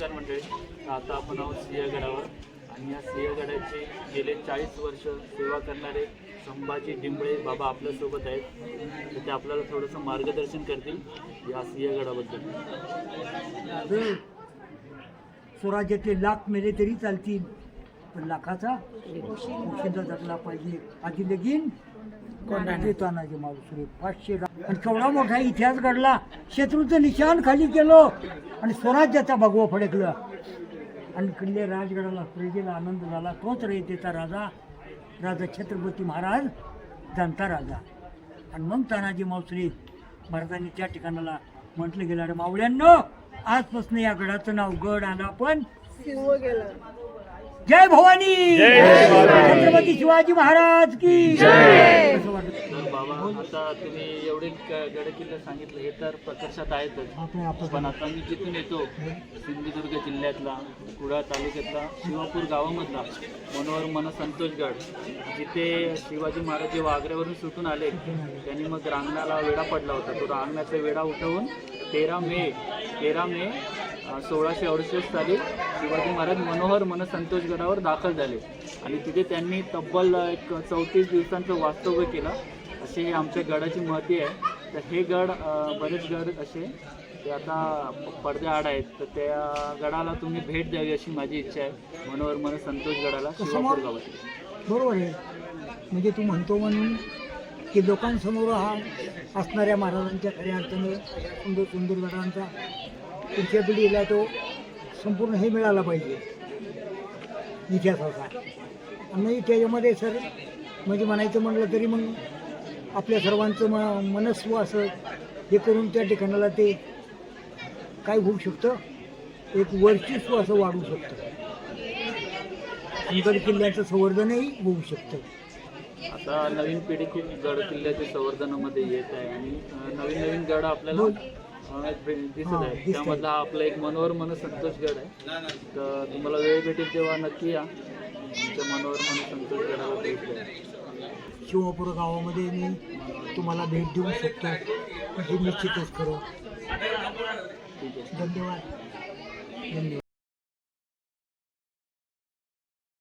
नमस्कार मंडळी. आता आपण आहोत सिंहगडावर आणि या सिंहगडाचे गेले चाळीस वर्ष सेवा करणारे संभाजी डिंबळे बाबा आपल्यासोबत आहेत. तर ते आपल्याला थोडंसं मार्गदर्शन करतील या सिंहगडाबद्दल स्वराज्याचे लाख मेले तरी चालतील पण लाखाचा उशिंदा जगला पाहिजे. आधी लगीन कोणाचे तानाजी मालुसरे पाचशे आणि केवढा मोठा इतिहास घडला. शत्रूचं निशाण खाली केलं. आणि स्वराज्याचा भगवा फडकलं. आणि किल्ले राजगडाला प्रजेला आनंद झाला. तोच रयतेचा राजा राजा छत्रपती महाराज जाणता राजा. आणि मग तानाजी मावसरे महाराजांनी त्या ठिकाणाला म्हटलं गेलं अरे मावळ्यांनो आजपासून या गडाचं नाव गड आला पण जय भवानी! छत्रपती शिवाजी महाराज की असं वाटतं. तर बाबा आता तुम्ही एवढे गडकिल्ले सांगितले हे तर प्रकर्षात आहेतच. पण आता मी जिथून येतो सिंधुदुर्ग जिल्ह्यातला कुडाळ तालुक्यातला शिवापूर गावामधला मनोहर मन संतोषगड जिथे शिवाजी महाराज जेव्हा आग्र्यावरून सुटून आले त्यांनी मग रांगणाला वेढा पडला होता. तो रांगणाचा वेढा उठवून तेरा मे तेरा मे सोळाशे अडुसष्ट साली शिवाजी महाराज मनोहर मन संतोषगडावर दाखल झाले. आणि तिथे त्यांनी तब्बल एक चौतीस दिवसांचं वास्तव्य केलं. अशी ही आमच्या गडाची महती आहे. तर हे गड बरेच गड असे ते आता पडद्याआड आहेत. तर त्या गडाला तुम्ही भेट द्यावी अशी माझी इच्छा आहे. मनोहर मन संतोष गडाला शिवापूर गावात बरोबर आहे. म्हणजे तू म्हणतो म्हणून की लोकांसमोर हा असणाऱ्या महाराजांच्या खऱ्या अर्थाने सुंदर सुंदर गडांचा पुढच्या पिढीला तो संपूर्ण हे मिळाला पाहिजे. इतिहासाचा. आणि त्याच्यामध्ये सर म्हणजे म्हणायचं म्हटलं तरी मग आपल्या सर्वांचं म मनस्व असं हे करून त्या ठिकाणाला ते काय होऊ शकतं? एक वर्चस्व असं वाढू शकतं. गड किल्ल्याचं संवर्धनही होऊ शकतं. आता नवीन पिढी खूप गड किल्ल्याच्या संवर्धनामध्ये येत आहे आणि नवीन नवीन गड आपल्याला दिसत आहे. त्यामधला आपला एक मनोहर मन संतोष गड आहे. तर तुम्हाला वेळ भेटेल तेव्हा नक्की या. आमच्या मनोहर मन संतोष गडाला भेट द्या. शिवापूर गावामध्ये मी तुम्हाला भेट देऊ शकतो. हे निश्चितच करू धन्यवाद. धन्यवाद.